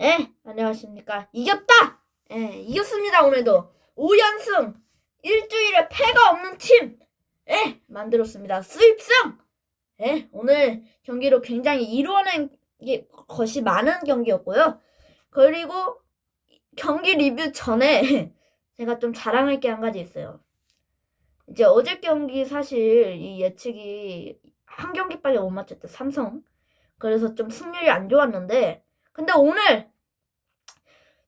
예, 안녕하십니까. 이겼다! 예, 이겼습니다, 오늘도. 5연승! 일주일에 패가 없는 팀! 예, 만들었습니다. 수입승! 예, 오늘 경기로 굉장히 이루어낸 게- 것이 많은 경기였고요. 그리고 경기 리뷰 전에 제가 좀 자랑할 게 한 가지 있어요. 이제 어제 경기 사실 이 예측이 한 경기밖에 못 맞췄대, 삼성. 그래서 좀 승률이 안 좋았는데, 근데 오늘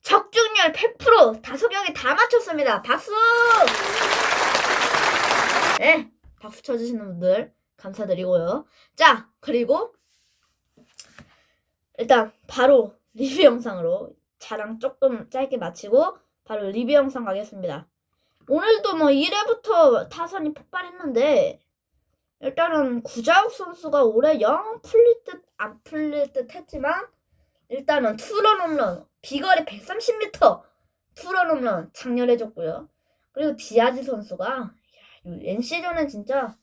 적중률 100% 다섯 경기 다 맞췄습니다. 박수! 네, 박수 쳐주시는 분들 감사드리고요. 자, 그리고 일단 바로 리뷰 영상으로 자랑 조금 짧게 마치고 바로 리뷰 영상 가겠습니다. 오늘도 뭐 1회부터 타선이 폭발했는데 일단은 구자욱 선수가 올해 영 풀릴 듯 안 풀릴 듯 했지만 일단은 투런 홈런 비거리 130m 투런 홈런 장렬해졌고요. 그리고 디아즈 선수가 야, NC전은 진짜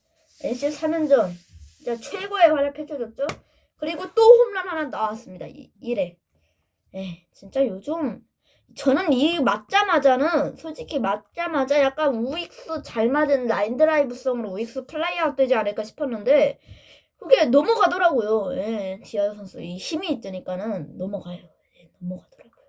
NC 3연전 진짜 최고의 활약 펼쳐줬죠. 그리고 또 홈런 하나 나왔습니다. 이, 1회. 예, 진짜 요즘 저는 이 맞자마자는 솔직히 맞자마자 약간 우익수 잘 맞은 라인 드라이브성으로 우익수 플라이아웃 되지 않을까 싶었는데 그게 넘어가더라고요. 예, 디아즈 선수 이 힘이 있으니까는 넘어가요. 예, 넘어가더라고요.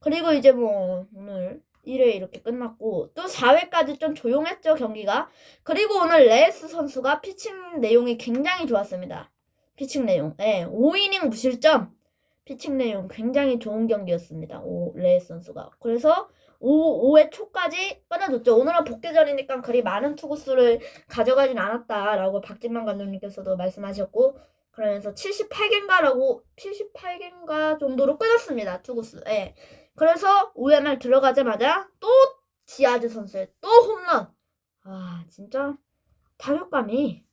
그리고 이제 뭐 오늘 1회 이렇게 끝났고 또 4회까지 좀 조용했죠 경기가. 그리고 오늘 레이스 선수가 피칭 내용이 굉장히 좋았습니다. 피칭 내용. 예, 5이닝 무실점. 피칭 내용 굉장히 좋은 경기였습니다. 오, 레이스 선수가. 그래서 5, 5회 초까지 끊어줬죠. 오늘은 복귀전이니까 그리 많은 투구수를 가져가진 않았다라고 박진만 감독님께서도 말씀하셨고 그러면서 78개인가라고 78개인가 정도로 끊었습니다. 투구수. 예. 그래서 5회 말 들어가자마자 또 지아즈 선수의 또 홈런. 아, 진짜 타격감이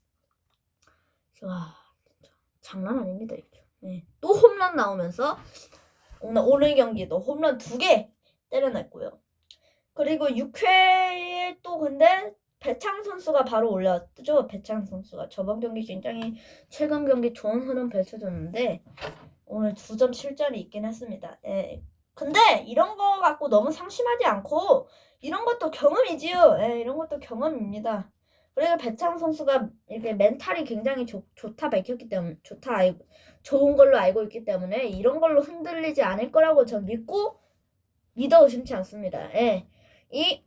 와, 진짜 장난 아닙니다, 이거. 네. 또 홈런 나오면서 오늘 오늘 경기도 홈런 두 개 때려냈고요. 그리고 6회에 또 근데 배창 선수가 바로 올라왔죠. 배창 선수가 저번 경기 굉장히 최근 경기 좋은 흐름 펼쳐줬는데 오늘 2점 실점이 있긴 했습니다. 예. 근데 이런 거 갖고 너무 상심하지 않고 이런 것도 경험이지요. 예, 이런 것도 경험입니다. 그리고 배창 선수가 이렇게 멘탈이 굉장히 좋, 좋다 밝혔기 때문에 좋다 좋은 걸로 알고 있기 때문에 이런 걸로 흔들리지 않을 거라고 전 믿고 믿어 의심치 않습니다. 예. 이,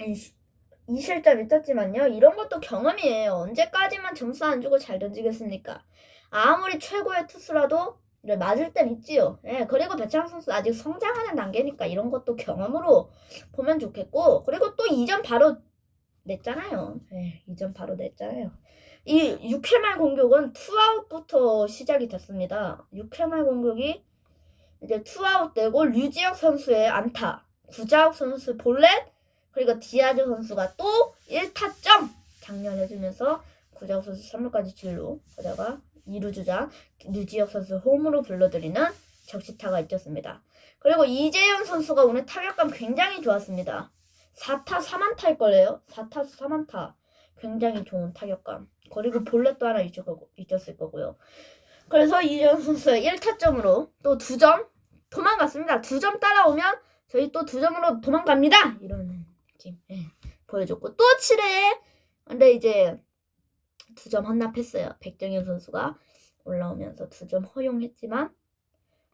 이, 이 실점 있었지만요. 이런 것도 경험이에요. 언제까지만 점수 안 주고 잘 던지겠습니까? 아무리 최고의 투수라도 맞을 땐 있지요. 예. 그리고 배창 선수 아직 성장하는 단계니까 이런 것도 경험으로 보면 좋겠고 그리고 또 2점 바로 냈잖아요. 예. 2점 바로 냈잖아요. 이 6회 말 공격은 투아웃부터 시작이 됐습니다. 6회 말 공격이 이제 투아웃 되고 류지혁 선수의 안타, 구자욱 선수 볼넷, 그리고 디아즈 선수가 또 1타점 장렬해주면서 구자욱 선수 3루까지 진루, 그다가 2루 주장 류지혁 선수 홈으로 불러들이는 적시타가 있었습니다. 그리고 이재현 선수가 오늘 타격감 굉장히 좋았습니다. 4타 3안타일 거래요. 4타수 3안타. 굉장히 좋은 타격감. 그리고 볼넷도 하나 있었을 거고요. 그래서 이재현 선수의 1타점으로 또 2점 도망갔습니다. 2점 따라오면 저희 또 2점으로 도망갑니다. 이런 느낌 예, 보여줬고 또 7회에 근데 이제 2점 헌납했어요. 백정현 선수가 올라오면서 2점 허용했지만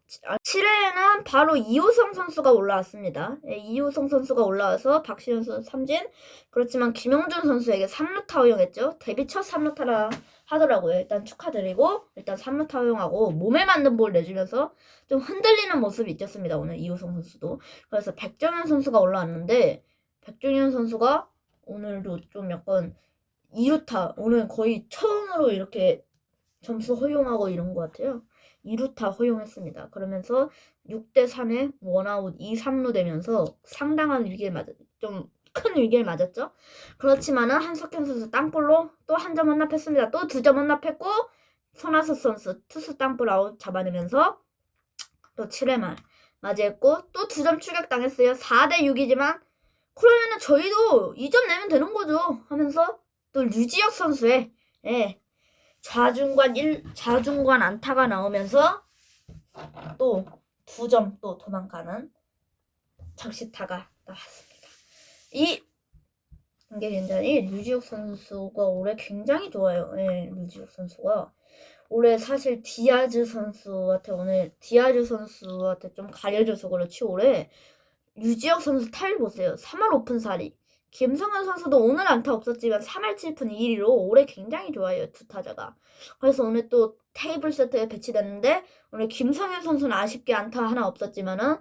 7회에는 바로 이호성 선수가 올라왔습니다. 예, 이호성 선수가 올라와서 박시현 선수 삼진 그렇지만 김영준 선수에게 3루타 허용했죠. 데뷔 첫 3루타라 하더라고요. 일단 축하드리고 일단 3루타 허용하고 몸에 맞는 볼 내주면서 좀 흔들리는 모습이 있었습니다. 오늘 이호성 선수도. 그래서 백정현 선수가 올라왔는데 백정현 선수가 오늘도 좀 약간 2루타 오늘 거의 처음으로 이렇게 점수 허용하고 이런 것 같아요. 2루타 허용했습니다. 그러면서 6대 3에 원아웃 2, 3루 되면서 상당한 위기를 맞았, 좀 큰 위기를 맞았죠. 그렇지만은 한석현 선수 땅볼로 또 한 점 헌납했습니다. 또 두 점 헌납했고 손아섭 선수 투수 땅볼 아웃 잡아내면서 또 7회 말 맞이했고 또 두 점 추격 당했어요. 4대 6이지만 그러면은 저희도 2점 내면 되는 거죠. 하면서 또 류지혁 선수의 예, 좌중간 1 좌중간 안타가 나오면서 또 두 점 또 도망가는 적시타가 나왔습니다. 이 이게 굉장히 류지욱 선수가 올해 굉장히 좋아요. 예, 류지욱 선수가 올해 사실 디아즈 선수한테 오늘 디아즈 선수한테 좀 가려져서 그렇지 올해 류지혁 선수 타율 보세요. 3할 오픈 사리. 김성현 선수도 오늘 안타 없었지만 3할 7푼 2리로 올해 굉장히 좋아요. 두 타자가. 그래서 오늘 또 테이블 세트에 배치됐는데 오늘 김성현 선수는 아쉽게 안타 하나 없었지만은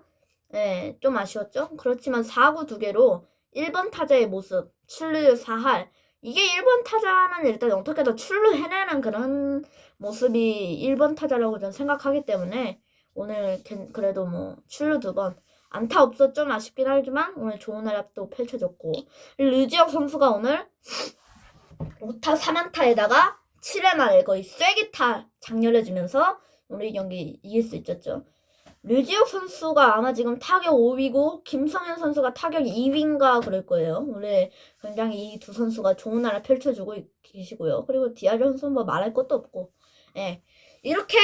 예, 좀 아쉬웠죠. 그렇지만 4구 두 개로 1번 타자의 모습, 출루 4할. 이게 1번 타자는 일단 어떻게든 출루 해내는 그런 모습이 1번 타자라고 저는 생각하기 때문에 오늘 괜- 그래도 뭐 출루 두 번. 안타 없어 좀 아쉽긴 하지만 오늘 좋은 활약도 펼쳐줬고 류지혁 선수가 오늘 5타 3안타에다가 7회 말에 거의 쐐기타 장렬해주면서 오늘 이 경기 이길 수 있었죠. 류지혁 선수가 아마 지금 타격 5위고 김성현 선수가 타격 2위인가 그럴 거예요. 오늘 굉장히 이 두 선수가 좋은 활약 펼쳐주고 있- 계시고요. 그리고 디아즈 선수는 뭐 말할 것도 없고 예. 이렇게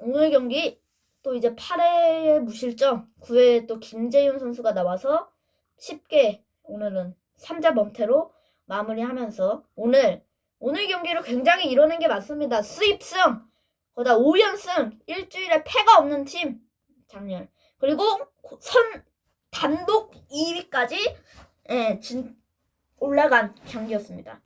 오늘 경기 또 이제 8회 무실점 9회에 또 김재윤 선수가 나와서 쉽게 오늘은 3자 범퇴로 마무리하면서 오늘 오늘 경기를 굉장히 이뤄낸 게 맞습니다. 수입승 거다 5연승 일주일에 패가 없는 팀 작년 그리고 선 단독 2위까지 예, 진, 올라간 경기였습니다.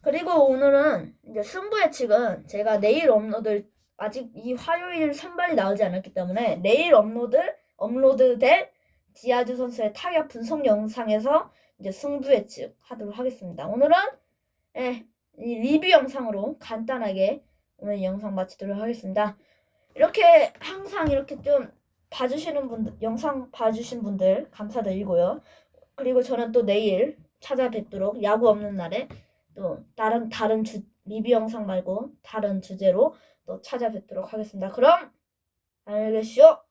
그리고 오늘은 이제 승부 예측은 제가 내일 업로드 아직 이 화요일 선발이 나오지 않았기 때문에 내일 업로드 업로드될 디아즈 선수의 타격 분석 영상에서 이제 승부 예측 하도록 하겠습니다. 오늘은 예, 이 리뷰 영상으로 간단하게 오늘 영상 마치도록 하겠습니다. 이렇게 항상 이렇게 좀 봐주시는 분들 영상 봐주신 분들 감사드리고요. 그리고 저는 또 내일 찾아뵙도록 야구 없는 날에 또 다른 다른 주 리뷰 영상 말고 다른 주제로 또 찾아뵙도록 하겠습니다. 그럼 알겠쇼?